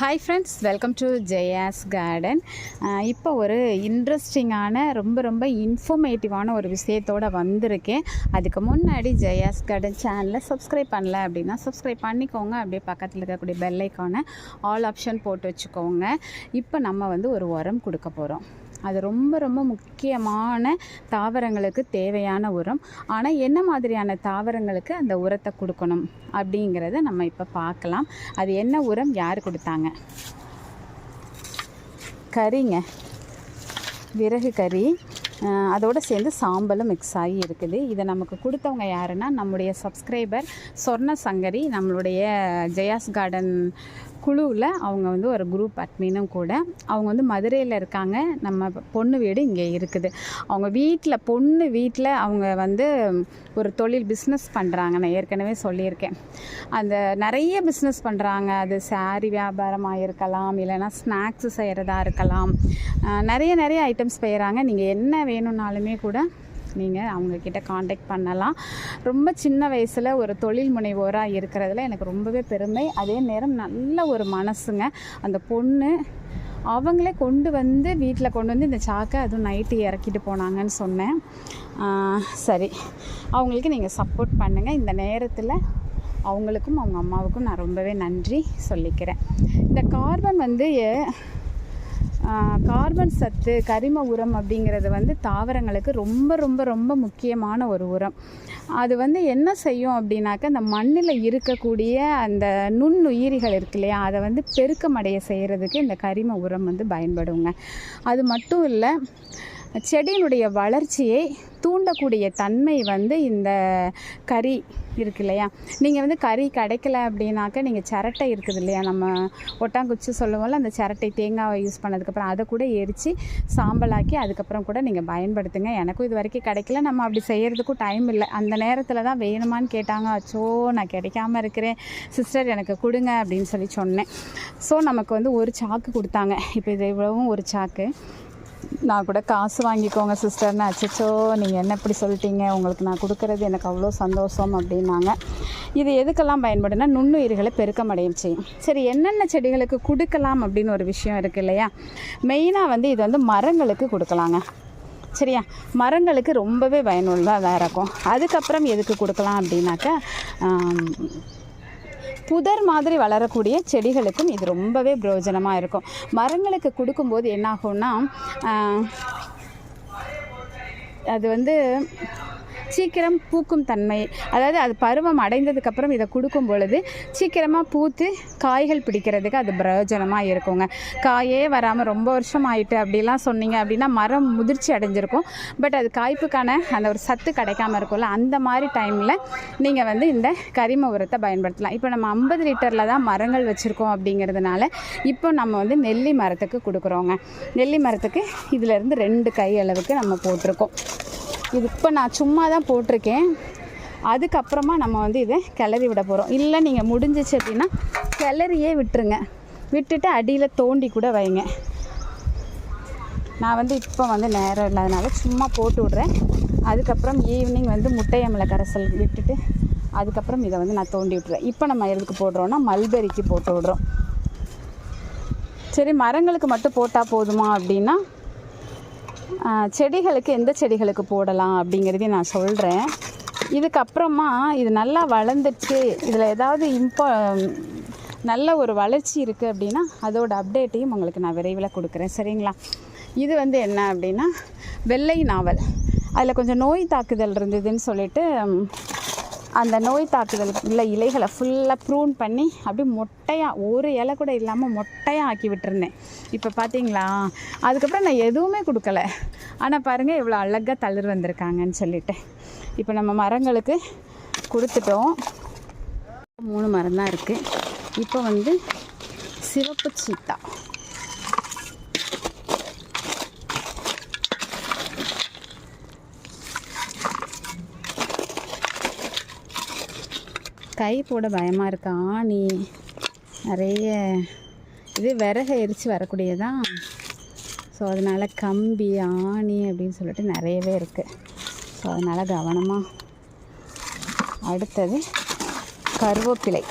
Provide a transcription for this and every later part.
Hi friends welcome to Jaya's garden இப்போ ஒரு இன்ட்ரெஸ்டிங்கான ரொம்ப ரொம்ப இன்ஃபர்மேட்டிவான ஒரு விஷயத்தோடு வந்திருக்கேன். அதுக்கு முன்னாடி ஜெயாஸ் கார்டன் சேனலை சப்ஸ்கிரைப் பண்ணல அப்படின்னா சப்ஸ்கிரைப் பண்ணிக்கோங்க. அப்படியே பக்கத்தில் இருக்கக்கூடிய பெல்லைக்கான ஆல் ஆப்ஷன் போட்டு வச்சுக்கோங்க. இப்போ நம்ம வந்து ஒரு உரம் கொடுக்க போகிறோம் அது ரொம்ப ரொம்ப முக்கியமான தாவரங்களுக்கு தேவையான உரம். ஆனால் என்ன மாதிரியான தாவரங்களுக்கு அந்த உரத்தை கொடுக்கணும் அப்படிங்கிறத நம்ம இப்போ பார்க்கலாம். அது என்ன உரம் யார் கொடுத்தாங்க? கறிங்க விறகு கறி. அதோடு சேர்ந்து சாம்பலும் மிக்ஸ் ஆகி இருக்குது. இதை நமக்கு கொடுத்தவங்க யாருன்னா நம்முடைய சப்ஸ்கிரைபர் சொர்ண சங்கரி நம்மளுடைய ஜெயாஸ் கார்டன் குழுவில் அவங்க வந்து ஒரு குரூப் அட்மினும் கூட. அவங்க வந்து மதுரையில் இருக்காங்க. நம்ம பொண்ணு வீடு இங்கே இருக்குது. அவங்க வீட்டில் பொண்ணு வீட்டில் அவங்க வந்து ஒரு தொழில் பிஸ்னஸ் பண்ணுறாங்க நான் ஏற்கனவே சொல்லியிருக்கேன். அந்த நிறைய பிஸ்னஸ் பண்ணுறாங்க அது சாரி வியாபாரமாக இருக்கலாம் இல்லைன்னா ஸ்நாக்ஸ் செய்கிறதா இருக்கலாம். நிறைய நிறைய ஐட்டம்ஸ் செய்கிறாங்க நீங்கள் என்ன வேணும்னாலுமே கூட நீங்கள் அவங்கக்கிட்ட காண்டாக்ட் பண்ணலாம். ரொம்ப சின்ன வயசில் ஒரு தொழில் முனைவோராக இருக்கிறதுல எனக்கு ரொம்பவே பெருமை. அதே நேரம் நல்ல ஒரு மனசுங்க. அந்த பொண்ணு அவங்களே கொண்டு வந்து வீட்டில் கொண்டு வந்து இந்த சாக்கை அதுவும் நைட்டு இறக்கிட்டு போனாங்கன்னு சொன்னேன். சரி. அவங்களுக்கு நீங்கள் சப்போர்ட் பண்ணுங்கள் இந்த நேரத்தில் அவங்களுக்கும் அவங்க அம்மாவுக்கும் நான் ரொம்பவே நன்றி சொல்லிக்கிறேன். இந்த கார்பன் வந்து கார்பன் சத்து கரிம உரம் அப்படிங்கிறது வந்து தாவரங்களுக்கு ரொம்ப ரொம்ப ரொம்ப முக்கியமான ஒரு உரம். அது வந்து என்ன செய்யும் அப்படின்னாக்க அந்த மண்ணில் இருக்கக்கூடிய அந்த நுண்ணுயிரிகள் இருக்கு இல்லையா அதை வந்து பெருக்கமடைய செய்கிறதுக்கு இந்த கரிம உரம் வந்து பயன்படுங்க. அது மட்டும் இல்லை செடியினுடைய வளர்ச்சியை தூண்டக்கூடிய தன்மை வந்து இந்த கறி இருக்கு இல்லையா? நீங்கள் வந்து கறி கிடைக்கல அப்படின்னாக்க நீங்கள் சிரட்டை இருக்குது இல்லையா? நம்ம ஒட்டாங்குச்சி சொல்லுவோம்ல அந்த சிரட்டை தேங்காவை யூஸ் பண்ணதுக்கப்புறம் அதை கூட எரித்து சாம்பலாக்கி அதுக்கப்புறம் கூட நீங்கள் பயன்படுத்துங்க. எனக்கும் இது வரைக்கும் கிடைக்கல. நம்ம அப்படி செய்கிறதுக்கும் டைம் இல்லை. அந்த நேரத்தில் தான் வேணுமான்னு கேட்டாங்க. அச்சோ நான் கிடைக்காம இருக்கிறேன். சிஸ்டர் எனக்கு கொடுங்க அப்படின்னு சொல்லி சொன்னேன். ஸோ நமக்கு வந்து ஒரு சாக்கு கொடுத்தாங்க. இப்போ இது இவ்வளவும் ஒரு சாக்கு. நான் கூட காசு வாங்கிக்கோங்க சிஸ்டர்னு அச்சச்சோ நீங்கள் என்ன இப்படி சொல்லிட்டீங்க? உங்களுக்கு நான் கொடுக்கறது எனக்கு அவ்வளோ சந்தோஷம் அப்படின்னாங்க. இது எதுக்கெல்லாம் பயன்படுனா நுண்ணுயிர்களை பெருக்கமடையும் செய்யும் சரி என்னென்ன செடிகளுக்கு கொடுக்கலாம் அப்படின்னு ஒரு விஷயம் இருக்குது இல்லையா? மெயினாக வந்து இது வந்து மரங்களுக்கு கொடுக்கலாங்க. சரியா? மரங்களுக்கு ரொம்பவே பயனுள்ளதாக இருக்கும். அதுக்கப்புறம் எதுக்கு கொடுக்கலாம் அப்படின்னாக்கா புதர் மாதிரி வளரக்கூடிய செடிகளுக்கும் இது ரொம்பவே பிரயோஜனமாக இருக்கும். மரங்களுக்கு கொடுக்கும்போது என்னாகும்னா அது வந்து சீக்கிரம் பூக்கும் தன்மை. அதாவது அது பருவம் அடைந்ததுக்கப்புறம் இதை கொடுக்கும் பொழுது சீக்கிரமாக பூத்து காய்கள் பிடிக்கிறதுக்கு அது பிரயோஜனமாக இருக்குங்க. காயே வராமல் ரொம்ப வருஷம் ஆயிட்டு அப்படிலாம் சொன்னீங்க அப்படின்னா மரம் முதிர்ச்சி அடைஞ்சிருக்கும். பட் அது காய்ப்புக்கான அந்த ஒரு சத்து கிடைக்காம இருக்கும்ல அந்த மாதிரி டைமில் நீங்கள் வந்து இந்த கரிம உரத்தை பயன்படுத்தலாம். இப்போ நம்ம ஐம்பது லிட்டரில் தான் மரங்கள் வச்சுருக்கோம் அப்படிங்கிறதுனால இப்போ நம்ம வந்து நெல்லி மரத்துக்கு கொடுக்குறோங்க. நெல்லி மரத்துக்கு இதிலேருந்து ரெண்டு கை அளவுக்கு நம்ம போட்டிருக்கோம். இது இப்போ நான் சும்மா தான் போட்டிருக்கேன். அதுக்கப்புறமா நம்ம வந்து இதை கிளறி விட போகிறோம் இல்லை நீங்கள் முடிஞ்சிச்சு அப்படின்னா கிளறியே விட்டுருங்க. விட்டுட்டு அடியில் தோண்டி கூட வைங்க. நான் வந்து இப்போ வந்து நேரம் இல்லாதனால சும்மா போட்டு விட்றேன். அதுக்கப்புறம் ஈவினிங் வந்து முட்டையம்மலை கரைசல் விட்டுட்டு அதுக்கப்புறம் இதை வந்து நான் தோண்டி விட்டுறேன். இப்போ நம்ம எதுக்கு போடுறோன்னா மல்பெரிக்கு போட்டு விடுறோம். சரி மரங்களுக்கு மட்டும் போட்டால் போதுமா அப்படின்னா செடிகளுக்கு எந்த செடிகளுக்கு போடலாம் அப்படிங்கிறதையும் நான் சொல்கிறேன் இதுக்கப்புறமா இது நல்லா வளர்ந்துச்சு இதில் ஏதாவது இம்பா நல்ல ஒரு வளர்ச்சி இருக்குது அப்படின்னா அதோட அப்டேட்டையும் உங்களுக்கு நான் விரைவில் கொடுக்குறேன். சரிங்களா? இது வந்து என்ன அப்படின்னா வெள்ளை நாவல். அதில் கொஞ்சம் நோய் தாக்குதல் இருந்ததுன்னு சொல்லிட்டு அந்த நோய் தாக்குதல் உள்ள இலைகளை ஃபுல்லாக ப்ரூன் பண்ணி அப்படியே மொட்டையாக ஒரு இலை கூட இல்லாமல் மொட்டையாக ஆக்கி விட்டுருந்தேன். இப்போ பார்த்தீங்களா அதுக்கப்புறம் நான் எதுவுமே கொடுக்கல. ஆனால் பாருங்கள் இவ்வளோ அழகாக தளிர் வந்திருக்காங்கன்னு சொல்லிட்டு. இப்போ நம்ம மரங்களுக்கு கொடுத்துட்டோம். மூணு மரம் தான் இருக்குது இப்போ வந்து சிவப்பு சீத்தா. கை போட பயமாக இருக்கா. ஆணி நிறைய இது விறகு எரித்து வரக்கூடியதான் ஸோ அதனால் கம்பி ஆணி அப்படின்னு சொல்லிட்டு நிறையவே இருக்குது ஸோ அதனால் கவனமாக அடுத்தது கருவேப்பிலை.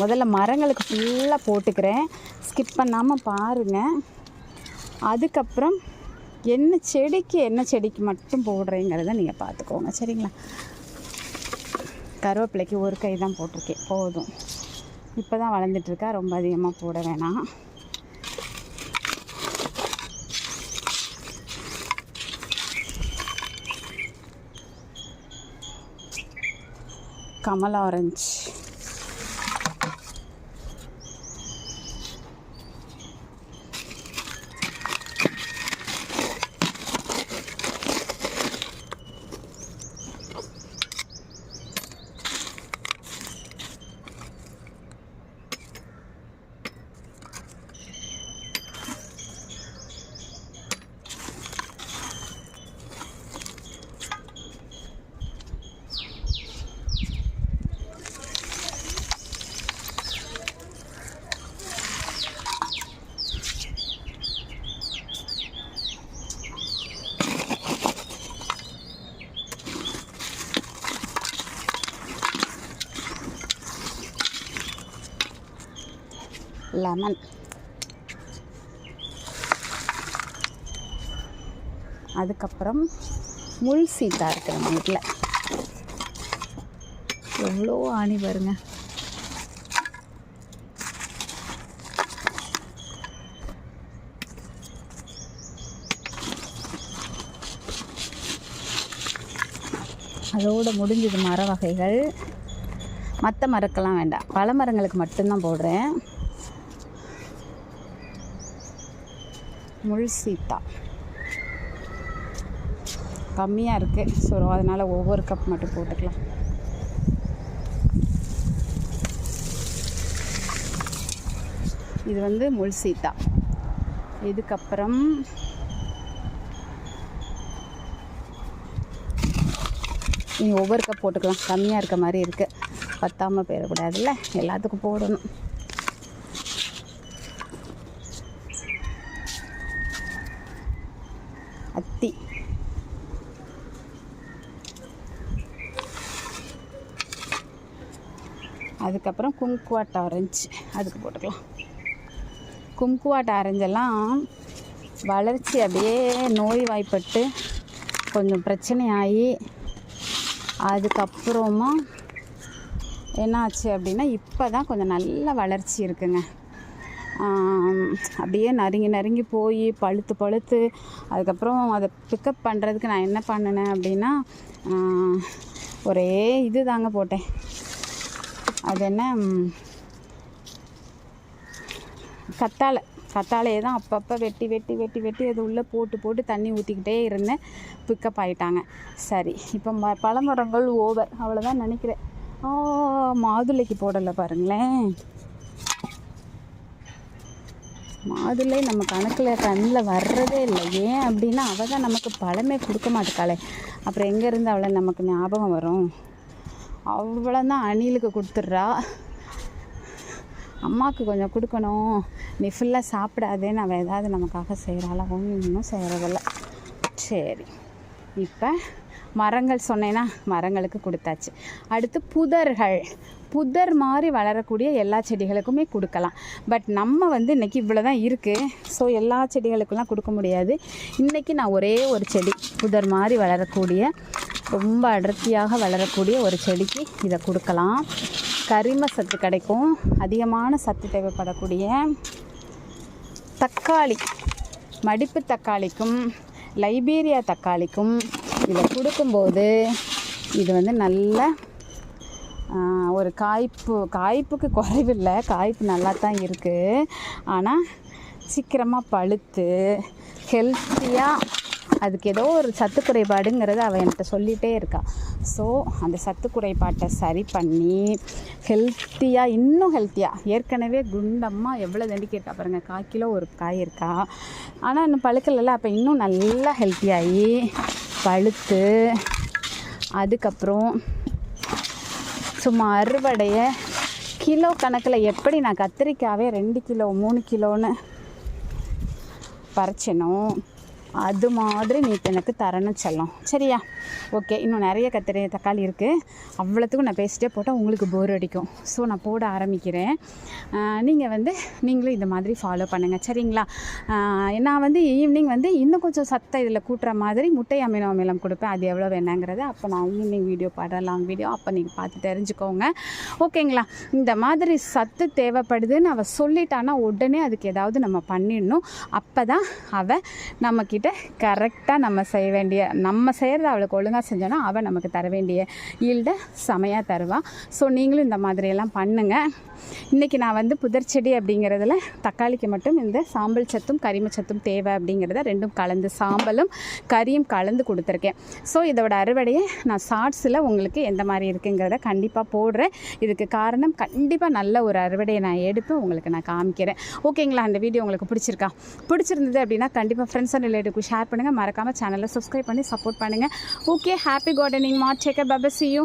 முதல்ல மரங்களுக்கு ஃபுல்லாக போட்டுக்கிறேன். ஸ்கிப் பண்ணாமல் பாருங்கள் அதுக்கப்புறம் என்ன செடிக்கு என்ன செடிக்கு மட்டும் போடுறேங்கிறத நீங்கள் பார்த்துக்கோங்க. சரிங்களா? கருவேப்பிலைக்கு ஒரு கை தான் போட்டிருக்கேன். போதும். இப்போ தான் வளர்ந்துட்டுருக்கா. ரொம்ப அதிகமாக போட வேணாம். கமலா ஆரஞ்சு. லெமன். அதுக்கப்புறம் முள் சீத்தா இருக்குது நம்ம வீட்டில் எவ்வளோ ஆணி பாருங்க. அதோடு முடிஞ்சது மர வகைகள் மற்ற மரக்கெல்லாம் வேண்டாம். பல மரங்களுக்கு மட்டும்தான் போடுறேன். முள் சீத்தா கம்மியாக இருக்குது ஸோ அதனால் ஒவ்வொரு கப் மட்டும் போட்டுக்கலாம். இது வந்து முள் சீத்தா இதுக்கப்புறம் நீங்கள் ஒவ்வொரு கப் போட்டுக்கலாம். கம்மியாக இருக்க மாதிரி இருக்குது பத்தாமல் போயிடக்கூடாதுல்ல? எல்லாத்துக்கும் போடணும். அதுக்கப்புறம் கும்குவாட் ஆரஞ்சு அதுக்கு போட்டுக்கலாம். கும்குவாட் ஆரஞ்செல்லாம் வளர்ச்சி அப்படியே நோய் வாய்ப்பட்டு கொஞ்சம் பிரச்சனையாகி அதுக்கப்புறமா என்னாச்சு அப்படின்னா இப்போ தான் கொஞ்சம் நல்ல வளர்ச்சி இருக்குங்க. அப்படியே நறுங்கி நறுங்கி போய் பழுத்து பழுத்து அதுக்கப்புறம் அதை பிக்கப் பண்ணுறதுக்கு நான் என்ன பண்ணினேன் அப்படின்னா ஒரே இது தாங்க போட்டேன். அது என்ன கத்தாழை. கத்தாழையை தான் அப்பப்போ வெட்டி வெட்டி வெட்டி வெட்டி அது உள்ளே போட்டு போட்டு தண்ணி ஊற்றிக்கிட்டே இருந்தேன் பிக்கப் ஆகிட்டாங்க சரி இப்போ ம பழமரங்கள் ஓவர் அவ்வளோதான் நினைக்கிறேன். ஆ மாதுளைக்கு போடலை பாருங்களேன். மாதுளை நம்ம கணக்கில் கண்ணில் வர்றதே இல்லை. ஏன் அப்படின்னா அவள் தான் நமக்கு பழமே கொடுக்க மாட்டேக்காளே. அப்புறம் எங்கேருந்து அவளை நமக்கு ஞாபகம் வரும்? அவ்வளோ தான் அணிலுக்கு கொடுத்துட்றா. அம்மாவுக்கு கொஞ்சம் கொடுக்கணும். நீ ஃபுல்லாக சாப்பிடாதே நம்ம ஏதாவது நமக்காக செய்கிறாளா ஒன்றும் செய்கிறதில்ல சரி. இப்போ மரங்கள் சொன்னேன்னா மரங்களுக்கு கொடுத்தாச்சு. அடுத்து புதர்கள். புதர் மாதிரி வளரக்கூடிய எல்லா செடிகளுக்குமே கொடுக்கலாம். பட் நம்ம வந்து இன்றைக்கி இவ்வளோ தான் இருக்குது ஸோ எல்லா செடிகளுக்கெல்லாம் கொடுக்க முடியாது. இன்றைக்கி நான் ஒரே ஒரு செடி புதர் மாதிரி வளரக்கூடிய ரொம்ப அடர்த்தியாக வளரக்கூடிய ஒரு செடிக்கு இதை கொடுக்கலாம். கரிம சத்து கிடைக்கும். அதிகமான சத்து தேவைப்படக்கூடிய தக்காளி மடிப்பு தக்காளிக்கும் லைபீரியா தக்காளிக்கும் இதை கொடுக்கும்போது இது வந்து நல்ல ஒரு காய்ப்பு காய்ப்புக்கு குறைவில்லை. காய்ப்பு நல்லா தான் இருக்குது ஆனால் சீக்கிரமாக பழுத்து ஹெல்த்தியாக அதுக்கு ஏதோ ஒரு சத்து குறைபாடுங்கிறத அவள் என்கிட்ட சொல்லிகிட்டே இருக்கா. ஸோ அந்த சத்து குறைபாட்டை சரி பண்ணி ஹெல்த்தியாக இன்னும் ஹெல்த்தியாக ஏற்கனவே குண்டம்மா எவ்வளோ தண்டிக்கு இருக்கா பாருங்கள் கால் கிலோ ஒரு காய் இருக்கா. ஆனால் இன்னும் பழுக்கலைல்ல அப்போ இன்னும் நல்லா ஹெல்த்தியாகி பழுத்து அதுக்கப்புறம் சும்மா அறுவடையை கிலோ கணக்கில் எப்படி நான் கத்திரிக்காவே ரெண்டு கிலோ மூணு கிலோன்னு பறிச்சனோ அது மாதிரி நீ எனக்கு தரணும் செல்லம். சரியா? ஓகே இன்னும் நிறைய கத்திரி தக்காளி இருக்குது அவ்வளோத்துக்கும் நான் பேசிட்டே போட்டால் உங்களுக்கு போர் அடிக்கும். ஸோ நான் போட ஆரம்பிக்கிறேன். நீங்கள் வந்து நீங்களும் இந்த மாதிரி ஃபாலோ பண்ணுங்கள் சரிங்களா? நான் வந்து ஈவினிங் வந்து இன்னும் கொஞ்சம் சத்தை இதில் கூட்டுற மாதிரி முட்டை அமினோ அமிலம் கொடுப்பேன். அது எவ்வளோ வேணாங்கிறது அப்போ நான் ஈவினிங் வீடியோ பாடுறேன் லாங் வீடியோ அப்போ நீங்கள் பார்த்து தெரிஞ்சுக்கோங்க. ஓகேங்களா இந்த மாதிரி சத்து தேவைப்படுதுன்னு அவள் சொல்லிட்டான்னா உடனே அதுக்கு ஏதாவது நம்ம பண்ணிடணும். அப்போ தான் அவள் நம்மக்கிட்ட கரெக்டாக நம்ம செய்ய வேண்டிய நம்ம செய்கிறத அவளுக்கு ஒழுங்காக செஞ்சோன்னா அவள் நமக்கு தர வேண்டிய ஈல்டை செமையாக தருவாள் ஸோ நீங்களும் இந்த மாதிரியெல்லாம் பண்ணுங்கள் இன்றைக்கி நான் வந்து புதர் செடி அப்படிங்கிறதுல தக்காளிக்கு மட்டும் இந்த சாம்பல் சத்தும் கரிம சத்தும் தேவை அப்படிங்கிறத ரெண்டும் கலந்து சாம்பலும் கறியும் கலந்து கொடுத்துருக்கேன். ஸோ இதோட அறுவடையை நான் ஷார்ட்ஸில் உங்களுக்கு எந்த மாதிரி இருக்குங்கிறத கண்டிப்பாக போடுறேன். இதுக்கு காரணம் கண்டிப்பாக நல்ல ஒரு அறுவடையை நான் எடுத்து உங்களுக்கு நான் காமிக்கிறேன். ஓகேங்களா அந்த வீடியோ உங்களுக்கு பிடிச்சிருக்கா? பிடிச்சிருந்தது அப்படின்னா கண்டிப்பாக ஃப்ரெண்ட்ஸ் அண்ட் ரிலேட்டிவ்க்கு ஷேர் பண்ணுங்கள் மறக்காமல் சேனலை சப்ஸ்கிரைப் பண்ணி சப்போர்ட் பண்ணுங்கள் ஓகே ஹாப்பி கார்டனிங் மார்ச் சேக்கர் பபசியும்